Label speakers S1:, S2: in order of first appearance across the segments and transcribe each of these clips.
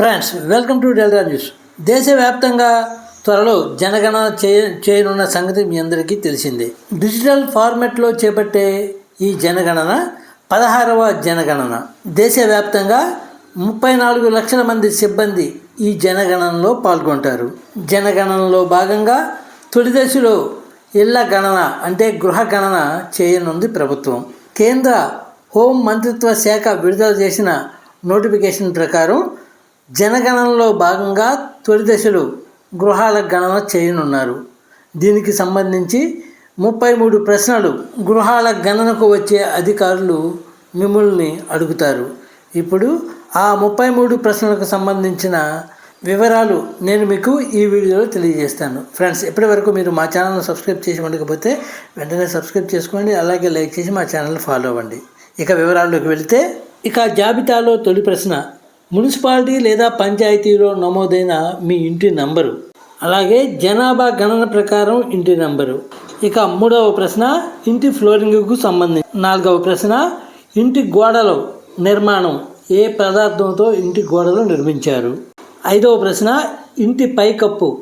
S1: Friends welcome to Delta news దేశవ్యాప్తంగా త్వరలో జనగణన చేయ చేయనున్న సంగతి మీ అందరికీ తెలిసిందే. డిజిటల్ ఫార్మెట్లో చేపట్టే ఈ జనగణన పదహారవ జనగణన. దేశవ్యాప్తంగా ముప్పై నాలుగు లక్షల మంది సిబ్బంది ఈ జనగణనలో పాల్గొంటారు. జనగణనలో భాగంగా తొలి దశలో ఇళ్ళ గణన అంటే గృహ గణన చేయనుంది ప్రభుత్వం. కేంద్ర హోం మంత్రిత్వ శాఖ విడుదల చేసిన నోటిఫికేషన్ ప్రకారం జనగణనలో భాగంగా తొలి దశలో గృహాల గణన చేయనున్నారు. దీనికి సంబంధించి ముప్పై మూడు ప్రశ్నలు గృహాల గణనకు వచ్చే అధికారులు మిమ్మల్ని అడుగుతారు. ఇప్పుడు ఆ ముప్పై మూడు ప్రశ్నలకు సంబంధించిన వివరాలు నేను మీకు ఈ వీడియోలో తెలియజేస్తాను. ఫ్రెండ్స్ ఇప్పటి వరకు మీరు మా ఛానల్ని సబ్స్క్రైబ్ చేసి ఉండకపోతే వెంటనే సబ్స్క్రైబ్ చేసుకోండి అలాగే లైక్ చేసి మా ఛానల్ని ఫాలో అవ్వండి. ఇక వివరాల్లోకి వెళితే ఇక జాబితాలో తొలి ప్రశ్న. మున్సిపాలిటీ లేదా పంచాయతీలో నమోదైన మీ ఇంటి నంబరు. అలాగే జనాభా గణన ప్రకారం ఇంటి నంబరు. ఇక మూడవ ప్రశ్న ఇంటి ఫ్లోరింగ్కు సంబంధించి. నాలుగవ ప్రశ్న ఇంటి గోడలు నిర్మాణం ఏ పదార్థంతో ఇంటి గోడలు నిర్మించారు? ఐదవ ప్రశ్న ఇంటి పైకప్పు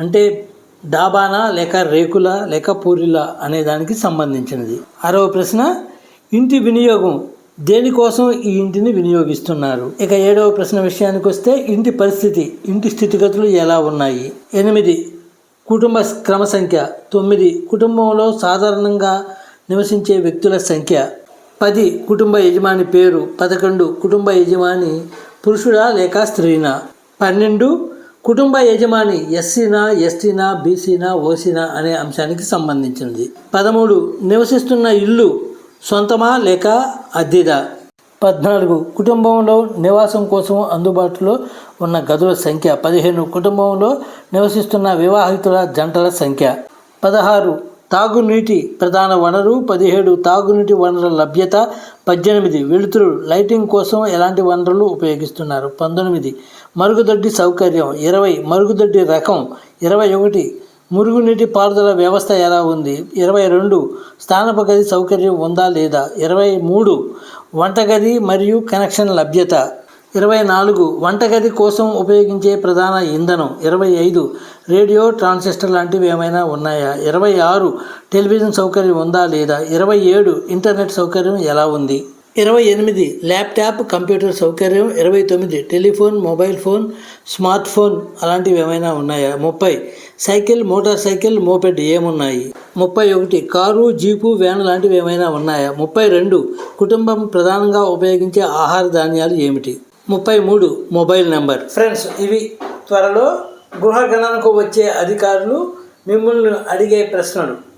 S1: అంటే డాబానా లేక రేకుల లేక పూరిల అనే దానికి సంబంధించినది. ఆరవ ప్రశ్న ఇంటి వినియోగం దేనికోసం ఈ ఇంటిని వినియోగిస్తున్నారు? ఇక ఏడవ ప్రశ్న విషయానికి వస్తే ఇంటి పరిస్థితి ఇంటి స్థితిగతులు ఎలా ఉన్నాయి? ఎనిమిది కుటుంబ క్రమ సంఖ్య. తొమ్మిది కుటుంబంలో సాధారణంగా నివసించే వ్యక్తుల సంఖ్య. పది కుటుంబ యజమాని పేరు. పదకొండు కుటుంబ యజమాని పురుషుడా లేక స్త్రీనా? పన్నెండు కుటుంబ యజమాని ఎస్సీనా ఎస్టీనా బీసీనా ఓసీనా అనే అంశానికి సంబంధించినది పదమూడు నివసిస్తున్న ఇల్లు సొంతమా లేక అద్దెదా. పద్నాలుగు కుటుంబంలో నివాసం కోసం అందుబాటులో ఉన్న గదుల సంఖ్య. పదిహేను కుటుంబంలో నివసిస్తున్న వివాహితుల జంటల సంఖ్య. పదహారు తాగునీటి ప్రధాన వనరు. పదిహేడు తాగునీటి వనరుల లభ్యత. పద్దెనిమిది వెలుతురు లైటింగ్ కోసం ఎలాంటి వనరులు ఉపయోగిస్తున్నారు? పంతొమ్మిది మరుగుదొడ్డి సౌకర్యం. ఇరవై మరుగుదొడ్డి రకం. ఇరవై ఒకటి మురుగునీటి పారుదల వ్యవస్థ ఎలా ఉంది? ఇరవై రెండు స్థానపు గది సౌకర్యం ఉందా లేదా? ఇరవై మూడు వంటగది మరియు కనెక్షన్ లభ్యత? ఇరవై నాలుగు వంటగది కోసం ఉపయోగించే ప్రధాన ఇంధనం? ఇరవై ఐదు రేడియో ట్రాన్సిస్టర్ లాంటివి ఏమైనా ఉన్నాయా? ఇరవై ఆరు టెలివిజన్ సౌకర్యం ఉందా లేదా? ఇరవై ఏడు ఇంటర్నెట్ సౌకర్యం ఎలా ఉంది? ఇరవై ఎనిమిది ల్యాప్టాప్ కంప్యూటర్ సౌకర్యం? ఇరవై తొమ్మిది telephone mobile phone smart phone అలాంటివి ఏమైనా ఉన్నాయా? ముప్పై సైకిల్ మోటార్ సైకిల్ మోపెడ్ ఏమున్నాయి? ముప్పై ఒకటి. కారు జీపు వ్యాన్ లాంటివి ఏమైనా ఉన్నాయా? ముప్పై రెండు. కుటుంబం ప్రధానంగా ఉపయోగించే ఆహార ధాన్యాలు ఏమిటి? ముప్పై మూడు. Mobile number. ఫ్రెండ్స్ ఇవి త్వరలో గృహ గణనకు వచ్చే అధికారులు మిమ్మల్ని అడిగే ప్రశ్నలు.